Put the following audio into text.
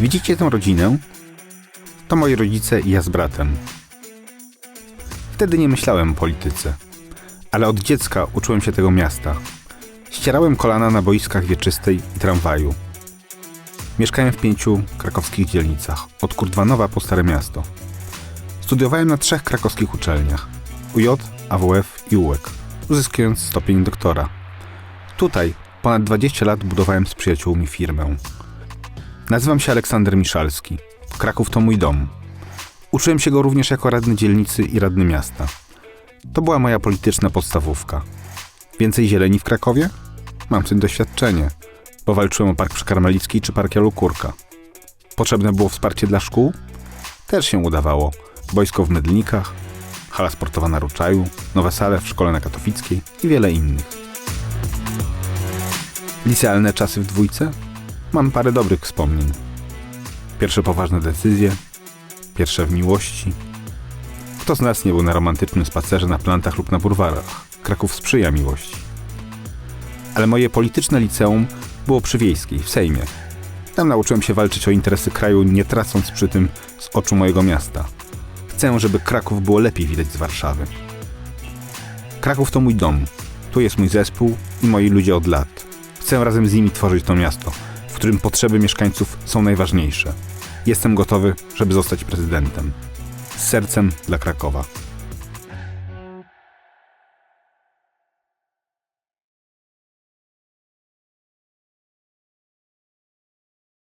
Widzicie tę rodzinę? To moi rodzice i ja z bratem. Wtedy nie myślałem o polityce, ale od dziecka uczyłem się tego miasta. Ścierałem kolana na boiskach wieczystej i tramwaju. Mieszkałem w pięciu krakowskich dzielnicach, od Kurdwanowa po Stare Miasto. Studiowałem na trzech krakowskich uczelniach UJ, AWF i Ułek, uzyskując stopień doktora. Tutaj ponad 20 lat budowałem z przyjaciółmi firmę. Nazywam się Aleksander Miszalski. Kraków to mój dom. Uczyłem się go również jako radny dzielnicy i radny miasta. To była moja polityczna podstawówka. Więcej zieleni w Krakowie? Mam w tym doświadczenie, bo walczyłem o Park Przykarmelicki czy Park Jalukórka. Potrzebne było wsparcie dla szkół? Też się udawało. Boisko w Mydlnikach, hala sportowa na Ruczaju, nowe sale w szkole na Katofickiej i wiele innych. Licealne czasy w dwójce? Mam parę dobrych wspomnień. Pierwsze poważne decyzje, pierwsze w miłości. Kto z nas nie był na romantycznym spacerze na plantach lub na burwarach? Kraków sprzyja miłości. Ale moje polityczne liceum było przy Wiejskiej, w Sejmie. Tam nauczyłem się walczyć o interesy kraju, nie tracąc przy tym z oczu mojego miasta. Chcę, żeby Kraków było lepiej widać z Warszawy. Kraków to mój dom. Tu jest mój zespół i moi ludzie od lat. Chcę razem z nimi tworzyć to miasto, w którym potrzeby mieszkańców są najważniejsze. Jestem gotowy, żeby zostać prezydentem. Z sercem dla Krakowa.